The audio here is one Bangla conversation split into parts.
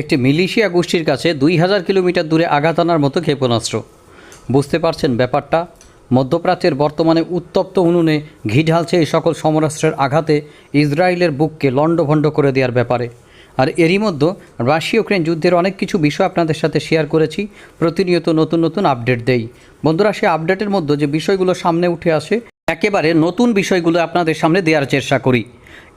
একটি মিলিশিয়া গোষ্ঠীর কাছে দুই হাজার কিলোমিটার দূরে আঘাত আনার মতো ক্ষেপণাস্ত্র। বুঝতে পারছেন ব্যাপারটা? মধ্যপ্রাচ্যের বর্তমানে উত্তপ্ত উনুনে ঘি ঢালছে এই সকল সমরাস্ত্রের আঘাতে ইসরায়েলের বুককে লণ্ডভণ্ড করে দেওয়ার ব্যাপারে। আর এরই মধ্যে রাশিয়া ইউক্রেন যুদ্ধের অনেক কিছু বিষয় আপনাদের সাথে শেয়ার করেছি, প্রতিনিয়ত নতুন নতুন আপডেট দেই। বন্ধুরা, সেই আপডেটের মধ্যে যে বিষয়গুলো সামনে উঠে আসে, একেবারে নতুন বিষয়গুলো আপনাদের সামনে দেওয়ার চেষ্টা করি।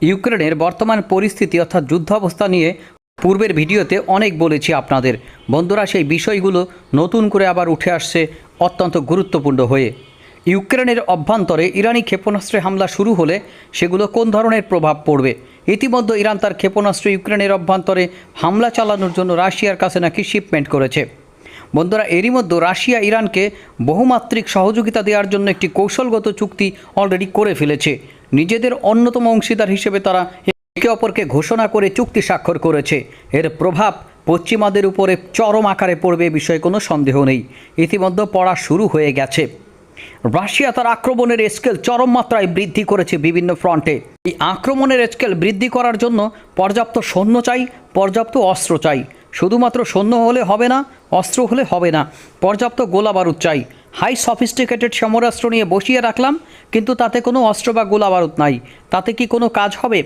ইউক্রেনের বর্তমান পরিস্থিতি অর্থাৎ যুদ্ধাবস্থা নিয়ে পূর্বের ভিডিওতে অনেক বলেছি আপনাদের। বন্ধুরা, সেই বিষয়গুলো নতুন করে আবার উঠে আসছে অত্যন্ত গুরুত্বপূর্ণ হয়ে। ইউক্রেনের অভ্যন্তরে ইরানি ক্ষেপণাস্ত্রে হামলা শুরু হলে সেগুলো কোন ধরনের প্রভাব পড়বে? ইতিমধ্যে ইরান তার ক্ষেপণাস্ত্র ইউক্রেনের অভ্যন্তরে হামলা চালানোর জন্য রাশিয়ার কাছে নাকি শিপমেন্ট করেছে। বন্ধুরা, এরই মধ্যে রাশিয়া ইরানকে বহুমাত্রিক সহযোগিতা দেওয়ার জন্য একটি কৌশলগত চুক্তি অলরেডি করে ফেলেছে। নিজেদের অন্যতম অংশীদার হিসেবে তারা একে অপরকে ঘোষণা করে চুক্তি স্বাক্ষর করেছে। এর প্রভাব পশ্চিমাদের উপরে চরম আকারে পড়বে বিষয়ে কোনো সন্দেহ নেই। ইতিমধ্যে পড়া শুরু হয়ে গেছে। রাশিয়া তার আক্রমণের স্কেল চরম মাত্রায় বৃদ্ধি করেছে বিভিন্ন ফ্রন্টে। এই আক্রমণের স্কেল বৃদ্ধি করার জন্য পর্যাপ্ত সৈন্য চাই, পর্যাপ্ত অস্ত্র চাই। শুধুমাত্র সৈন্য হলে হবে না, অস্ত্র হলে হবে না। পর্যাপ্ত গোলা বারুদ চাই। হাই সফিস্টিকেটেড সমরাস্ত্র নিয়ে বসিয়ে রাখলাম, কিন্তু তাতে কোনো অস্ত্র বা গোলা বারুদ নাই। তাতে কি কোনো কাজ হবে?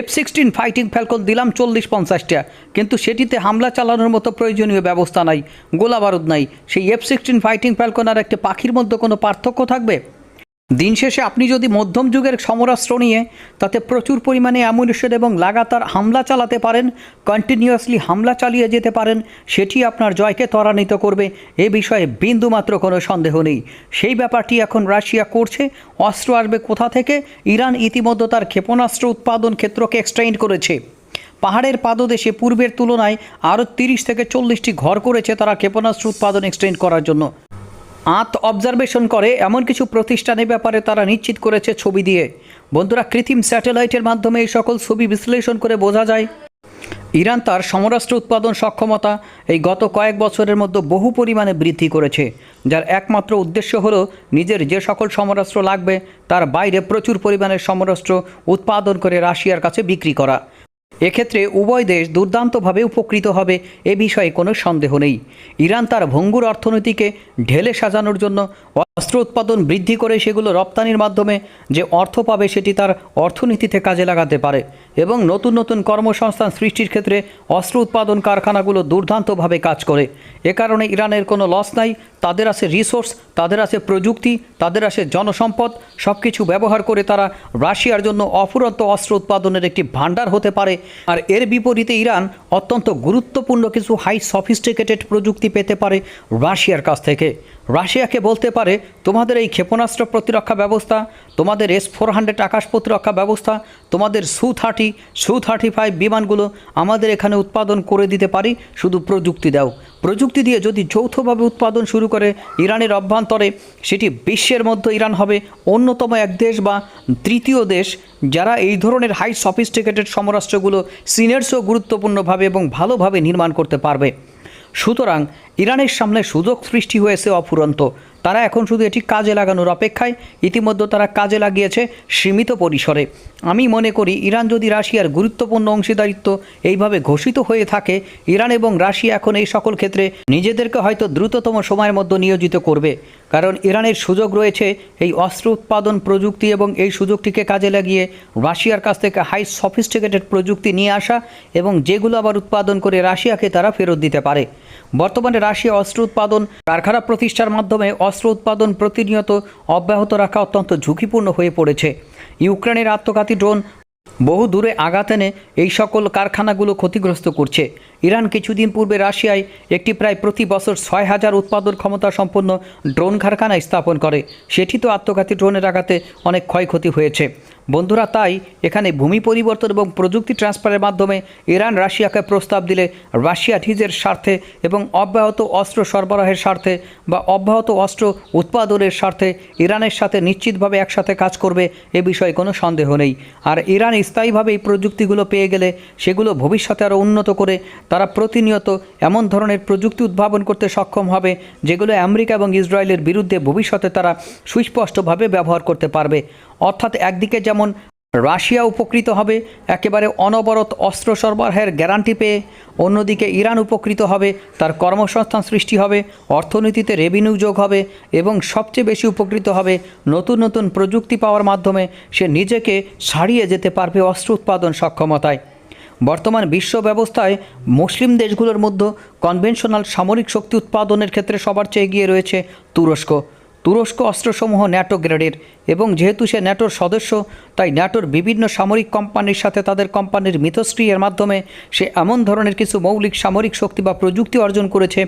এফ সিক্সটিন ফাইটিং ফ্যালকন দিলাম চল্লিশ পঞ্চাশটা, কিন্তু সেটিতে হামলা চালানোর মতো প্রয়োজনীয় ব্যবস্থা নাই, গোলা বারুদ নাই। সেই এফ সিক্সটিন ফাইটিং ফ্যালকন আর একটি পাখির মধ্যে কোনো পার্থক্য থাকবে? দিন শেষে আপনি যদি মধ্যম যুগের সমরাস্ত্র নিয়ে তাতে প্রচুর পরিমাণে অ্যামুনিশন এবং লাগাতার হামলা চালাতে পারেন কন্টিনিউয়াসলি হামলা চালিয়ে যেতে পারেন, সেটি আপনার জয়কে ত্বরান্বিত করবে। এ বিষয়ে বিন্দুমাত্র কোনো সন্দেহ নেই। সেই ব্যাপারটি এখন রাশিয়া করছে। অস্ত্র আসবে কোথা থেকে? ইরান ইতিমধ্যে তার ক্ষেপণাস্ত্র উৎপাদন ক্ষেত্রকে এক্সটেন্ড করেছে। পাহাড়ের পাদদেশে পূর্বের তুলনায় আরও তিরিশ থেকে চল্লিশটি ঘর করেছে তারা ক্ষেপণাস্ত্র উৎপাদন এক্সটেন্ড করার জন্য। আত অবজারভেশন করে, এমন কিছু প্রতিষ্ঠানের ব্যাপারে তারা নিশ্চিত করেছে ছবি দিয়ে। বন্ধুরা, কৃত্রিম স্যাটেলাইটের মাধ্যমে এই সকল ছবি বিশ্লেষণ করে বোঝা যায়। ইরান তার সমরাষ্ট্র উৎপাদন সক্ষমতা এই গত কয়েক বছরের মধ্যে বহু পরিমাণে বৃদ্ধি করেছে, যার একমাত্র উদ্দেশ্য হলো নিজের যে সকল সমরাষ্ট্র লাগবে, তার বাইরে প্রচুর পরিমাণে সমরাষ্ট্র উৎপাদন করে রাশিয়ার কাছে বিক্রি করা। এক্ষেত্রে উভয় দেশ দুর্দান্তভাবে উপকৃত হবে, এ বিষয়ে কোনো সন্দেহ নেই। ইরান তার ভঙ্গুর অর্থনীতিকে ঢেলে সাজানোর জন্য অস্ত্র উৎপাদন বৃদ্ধি করে সেগুলো রপ্তানির মাধ্যমে যে অর্থ পাবে সেটি তার অর্থনীতিতে কাজে লাগাতে পারে। এবং নতুন নতুন কর্মসংস্থান সৃষ্টির ক্ষেত্রে অস্ত্র উৎপাদন কারখানাগুলো দুর্দান্তভাবে কাজ করে। এ কারণে ইরানের কোনো লস নাই, তাদের আছে রিসোর্স তাদের আছে প্রযুক্তি, তাদের আছে জনসম্পদ সব কিছু ব্যবহার করে তারা রাশিয়ার জন্য অফুরন্ত অস্ত্র উৎপাদনের একটি ভাণ্ডার হতে পারে। আর এর বিপরীতে ইরান অত্যন্ত গুরুত্বপূর্ণ কিছু হাই সফিস্টিকেটেড প্রযুক্তি পেতে পারে রাশিয়ার কাছ থেকে। রাশিয়াকে বলতে পারে, তোমাদের এই ক্ষেপণাস্ত্র প্রতিরক্ষা ব্যবস্থা, তোমাদের এস ফোর হান্ড্রেড আকাশ প্রতিরক্ষা ব্যবস্থা, তোমাদের সু থার্টি সু থার্টি ফাইভ বিমানগুলো আমাদের এখানে উৎপাদন করে দিতে পারি, শুধু প্রযুক্তি দাও। প্রযুক্তি দিয়ে যদি যৌথভাবে উৎপাদন শুরু করে ইরানের অভ্যন্তরে, সেটি বিশ্বের মধ্যে ইরান হবে অন্যতম এক দেশ বা তৃতীয় দেশ, যারা এই ধরনের হাই সফিস্টিকেটেড সমরাস্ত্রগুলো সিনেরসও গুরুত্বপূর্ণভাবে এবং ভালোভাবে নির্মাণ করতে পারবে। সুতরাং ইরানের সামনে সুযোগ সৃষ্টি হয়েছে অফুরন্ত। তারা এখন শুধু এটি কাজে লাগানোর অপেক্ষায়। ইতিমধ্যে তারা কাজে লাগিয়েছে সীমিত পরিসরে। আমি মনে করি ইরান যদি রাশিয়ার গুরুত্বপূর্ণ অংশীদারিত্ব এইভাবে ঘোষিত হয়ে থাকে, ইরান এবং রাশিয়া এখন এই সকল ক্ষেত্রে নিজেদেরকে হয়তো দ্রুততম সময়ের মধ্যে নিয়োজিত করবে। কারণ ইরানের সুযোগ রয়েছে এই অস্ত্র উৎপাদন প্রযুক্তি এবং এই সুযোগটিকে কাজে লাগিয়ে রাশিয়ার কাছ থেকে হাই সফিস্টিকেটেড প্রযুক্তি নিয়ে আসা এবং যেগুলো আবার উৎপাদন করে রাশিয়াকে তারা ফেরত দিতে পারে। বর্তমানে রাশিয়া অস্ত্র উৎপাদন কারখানা প্রতিষ্ঠার মাধ্যমে অস্ত্র উৎপাদন প্রতিনিয়ত অব্যাহত রাখা অত্যন্ত ঝুঁকিপূর্ণ হয়ে পড়েছে। ইউক্রেনের আত্মঘাতী ড্রোন বহু দূরে আঘাত এনে এই সকল কারখানাগুলো ক্ষতিগ্রস্ত করছে। ইরান কিছুদিন পূর্বে রাশিয়ায় একটি প্রায় প্রতি বছর ছয় হাজার উৎপাদন ক্ষমতা সম্পন্ন ড্রোন কারখানা স্থাপন করে। সেটি তো আত্মঘাতী ড্রোনের আঘাতে অনেক ক্ষয়ক্ষতি হয়েছে। বন্ধুরা, তাই এখানে ভূমি পরিবর্তন এবং প্রযুক্তি ট্রান্সফারের মাধ্যমে ইরান রাশিয়াকে প্রস্তাব দিলে রাশিয়া নিজের স্বার্থে এবং অব্যাহত অস্ত্র সরবরাহের স্বার্থে বা অব্যাহত অস্ত্র উৎপাদনের স্বার্থে ইরানের সাথে নিশ্চিতভাবে একসাথে কাজ করবে এ বিষয়ে কোনো সন্দেহ নেই। আর ইরান স্থায়ীভাবে এই প্রযুক্তিগুলো পেয়ে গেলে সেগুলো ভবিষ্যতে আরও উন্নত করে তারা প্রতিনিয়ত এমন ধরনের প্রযুক্তি উদ্ভাবন করতে সক্ষম হবে যেগুলো আমেরিকা এবং ইসরায়েলের বিরুদ্ধে ভবিষ্যতে তারা সুস্পষ্টভাবে ব্যবহার করতে পারবে। অর্থাৎ একদিকে যেমন রাশিয়া উপকৃত হবে, একেবারে অনবরত অস্ত্র সরবরাহের গ্যারান্টি পেয়ে অন্যদিকে ইরান উপকৃত হবে, তার কর্মসংস্থান সৃষ্টি হবে, অর্থনীতিতে রেভিনিউ যোগ হবে এবং সবচেয়ে বেশি উপকৃত হবে নতুন নতুন প্রযুক্তি পাওয়ার মাধ্যমে সে নিজেকে ছাড়িয়ে যেতে পারবে অস্ত্র উৎপাদন সক্ষমতায়। বর্তমান বিশ্ব ব্যবস্থায় মুসলিম দেশগুলোর মধ্যে কনভেনশনাল সামরিক শক্তি উৎপাদনের ক্ষেত্রে সবার চেয়ে এগিয়ে রয়েছে তুরস্ক। তুরস্ক অস্ত্রসমূহ ন্যাটো গ্রেডের এবং যেহেতু সে ন্যাটোর সদস্য, তাই ন্যাটোর বিভিন্ন সামরিক কোম্পানির সাথে তাদের কোম্পানির মিথস্ক্রিয়ার মাধ্যমে সে এমন ধরনের কিছু মৌলিক সামরিক শক্তি বা প্রযুক্তি অর্জন করেছে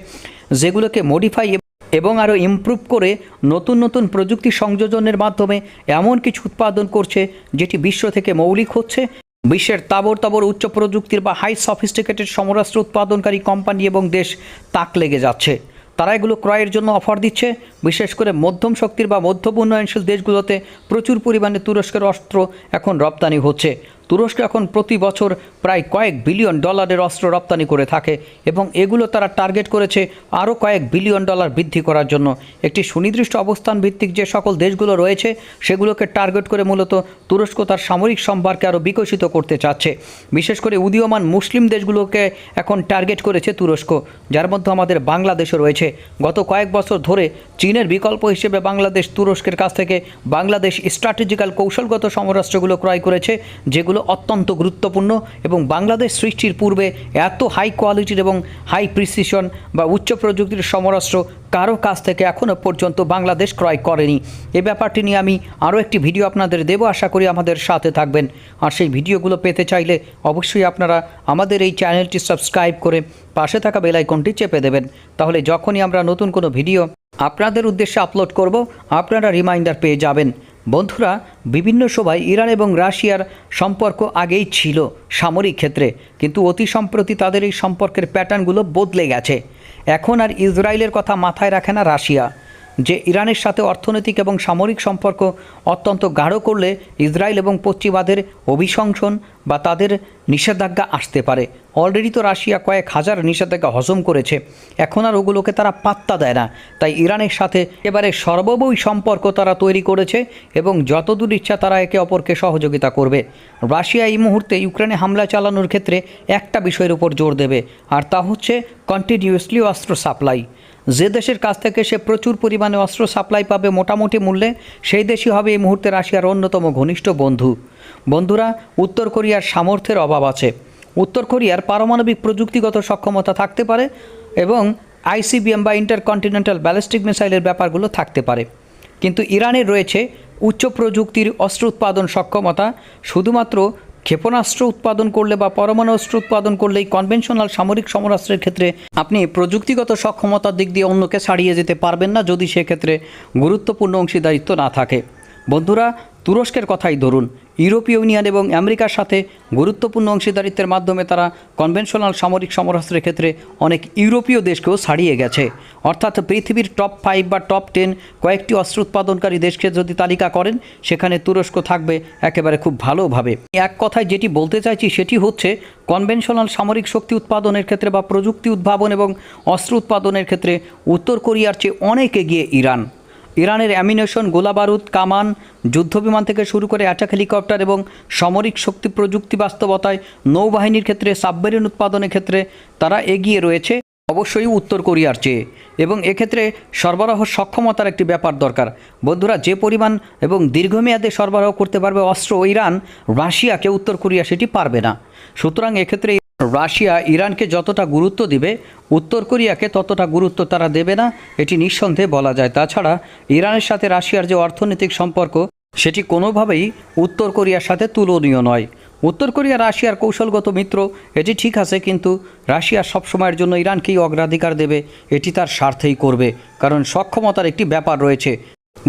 যেগুলোকে মডিফাই এবং আরও ইমপ্রুভ করে নতুন নতুন প্রযুক্তি সংযোজনের মাধ্যমে এমন কিছু উৎপাদন করছে যেটি বিশ্ব থেকে মৌলিক হচ্ছে। বিশ্বের তাবর তাবর উচ্চ প্রযুক্তির বা হাই সফিস্টিকেটেড সমরাস্ত্র উৎপাদনকারী কোম্পানি এবং দেশ তাক লেগে যাচ্ছে। তারা এগুলো ক্রয়ের জন্য অফার দিচ্ছে। বিশেষ করে মধ্যম শক্তির বা মধ্যম উন্নয়নশীল দেশগুলোতে প্রচুর পরিমাণে তুরস্কের অস্ত্র এখন রপ্তানি হচ্ছে। তুরস্ক এখন প্রতি বছর প্রায় কয়েক বিলিয়ন ডলারের অস্ত্র রপ্তানি করে থাকে এবং এগুলো তারা টার্গেট করেছে আরও কয়েক বিলিয়ন ডলার বৃদ্ধি করার জন্য। একটি সুনির্দিষ্ট অবস্থান ভিত্তিক যে সকল দেশগুলো রয়েছে, সেগুলোকে টার্গেট করে মূলত তুরস্ক তার সামরিক সম্ভারকে আরও বিকশিত করতে চাচ্ছে। বিশেষ করে উদীয়মান মুসলিম দেশগুলোকে এখন টার্গেট করেছে তুরস্ক, যার মধ্যে আমাদের বাংলাদেশও রয়েছে। গত কয়েক বছর ধরে চীনের বিকল্প হিসেবে বাংলাদেশ তুরস্কের কাছ থেকে বাংলাদেশ স্ট্র্যাটেজিক্যাল কৌশলগত সমরাষ্ট্রগুলো ক্রয় করেছে, যেগুলো অত্যন্ত গুরুত্বপূর্ণ এবং বাংলাদেশ সৃষ্টির পূর্বে এত হাই কোয়ালিটির এবং হাই প্রিসিশন বা উচ্চ প্রযুক্তির সমরাস্ত্র কারও কাছ থেকে এখনও পর্যন্ত বাংলাদেশ ক্রয় করেনি। এ ব্যাপারটি নিয়ে আমি আরও একটি ভিডিও আপনাদের দেবো, আশা করি আমাদের সাথে থাকবেন। আর সেই ভিডিওগুলো পেতে চাইলে অবশ্যই আপনারা আমাদের এই চ্যানেলটি সাবস্ক্রাইব করে পাশে থাকা বেল আইকনটি চেপে দেবেন। তাহলে যখনই আমরা নতুন কোনো ভিডিও আপনাদের উদ্দেশ্যে আপলোড করব, আপনারা রিমাইন্ডার পেয়ে যাবেন। বন্ধুরা, বিভিন্ন সময় ইরান এবং রাশিয়ার সম্পর্ক আগেই ছিল সামরিক ক্ষেত্রে, কিন্তু অতি সম্প্রতি তাদের এই সম্পর্কের প্যাটার্নগুলো বদলে গেছে। এখন আর ইসরায়েলের কথা মাথায় রাখে না রাশিয়া, যে ইরানের সাথে অর্থনৈতিক এবং সামরিক সম্পর্ক অত্যন্ত গাঢ় করলে ইসরায়েল এবং পশ্চিমাদের অভিশংসন বা তাদের নিষেধাজ্ঞা আসতে পারে। অলরেডি তো রাশিয়া কয়েক হাজার নিষেধাজ্ঞা হজম করেছে। এখন আর ওগুলোকে তারা পাত্তা দেয় না। তাই ইরানের সাথে এবারে সর্ববই সম্পর্ক তারা তৈরি করেছে এবং যতদূর ইচ্ছা তারা একে অপরকে সহযোগিতা করবে। রাশিয়া এই মুহূর্তে ইউক্রেনে হামলা চালানোর ক্ষেত্রে একটা বিষয়ের উপর জোর দেবে, আর তা হচ্ছে কন্টিনিউয়াসলি অস্ত্র সাপ্লাই। যে দেশের কাছ থেকে সে প্রচুর পরিমাণে অস্ত্র সাপ্লাই পাবে মোটামুটি মূল্যে, সেই দেশই হবে এই মুহূর্তে রাশিয়ার অন্যতম ঘনিষ্ঠ বন্ধু। বন্ধুরা, উত্তর কোরিয়ার সামর্থ্যের অভাব আছে। উত্তর কোরিয়ার পারমাণবিক প্রযুক্তিগত সক্ষমতা থাকতে পারে এবং আইসিবিএম বা ইন্টারকন্টিনেন্টাল ব্যালিস্টিক মিসাইলের ব্যাপারগুলো থাকতে পারে। কিন্তু ইরানের রয়েছে উচ্চ প্রযুক্তির অস্ত্র উৎপাদন সক্ষমতা, শুধুমাত্র ক্ষেপণাস্ত্র উৎপাদন করলে বা পরমাণু অস্ত্র উৎপাদন করলেই কনভেনশনাল সামরিক সমরাস্ত্রের ক্ষেত্রে আপনি প্রযুক্তিগত সক্ষমতার দিক দিয়ে অন্যকে ছাড়িয়ে যেতে পারবেন না যদি সেক্ষেত্রে গুরুত্বপূর্ণ অংশীদারিত্ব না থাকে। বন্ধুরা তুরস্কের কথাই ধরুন। ইউরোপীয় ইউনিয়ন এবং আমেরিকার সাথে গুরুত্বপূর্ণ অংশীদারিত্বের মাধ্যমে তারা কনভেনশনাল সামরিক সমরাস্ত্রের ক্ষেত্রে অনেক ইউরোপীয় দেশকেও ছাড়িয়ে গেছে। অর্থাৎ পৃথিবীর টপ ফাইভ বা টপ টেন কয়েকটি অস্ত্র উৎপাদনকারী দেশকে যদি তালিকা করেন, সেখানে তুরস্ক থাকবে একেবারে খুব ভালোভাবে। এক কথায় যেটি বলতে চাইছি সেটি হচ্ছে, কনভেনশনাল সামরিক শক্তি উৎপাদনের ক্ষেত্রে বা প্রযুক্তি উদ্ভাবন এবং অস্ত্র উৎপাদনের ক্ষেত্রে উত্তর কোরিয়ার চেয়ে অনেক এগিয়ে ইরান। ইরানের অ্যামিনেশন গোলাবারুদ কামান যুদ্ধবিমান থেকে শুরু করে অ্যাটাক হেলিকপ্টার এবং সামরিক শক্তি প্রযুক্তি বাস্তবতায় নৌবাহিনীর ক্ষেত্রে, সাবমেরিন উৎপাদনের ক্ষেত্রে তারা এগিয়ে রয়েছে, অবশ্যই উত্তর কোরিয়ার চেয়ে। এবং এক্ষেত্রে সরবরাহ সক্ষমতার একটি ব্যাপার দরকার। বন্ধুরা, যে পরিমাণ এবং দীর্ঘমেয়াদে সরবরাহ করতে পারবে অস্ত্র ইরান, রাশিয়াকে উত্তর কোরিয়া সেটি পারবে না। সুতরাং এক্ষেত্রে রাশিয়া ইরানকে যতটা গুরুত্ব দিবে, উত্তর কোরিয়াকে ততটা গুরুত্ব তারা দেবে না, এটি নিঃসন্দেহে বলা যায়। তাছাড়া, ইরানের সাথে রাশিয়ার যে অর্থনৈতিক সম্পর্ক, সেটি কোনোভাবেই উত্তর কোরিয়ার সাথে তুলনীয় নয়। উত্তর কোরিয়া রাশিয়ার কৌশলগত মিত্র, এটি ঠিক আছে, কিন্তু রাশিয়া সবসময়ের জন্য ইরানকেই অগ্রাধিকার দেবে, এটি তার স্বার্থেই করবে, কারণ সক্ষমতার একটি ব্যাপার রয়েছে,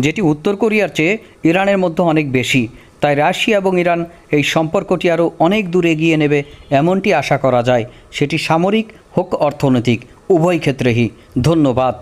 যেটি উত্তর কোরিয়ার চেয়ে ইরানের মধ্যে অনেক বেশি। তাই রাশিয়া এবং ইরান এই সম্পর্কটি আরও অনেক দূর এগিয়ে নেবে এমনটি আশা করা যায়। সেটি সামরিক হোক অর্থনৈতিক, উভয় ক্ষেত্রেই। ধন্যবাদ।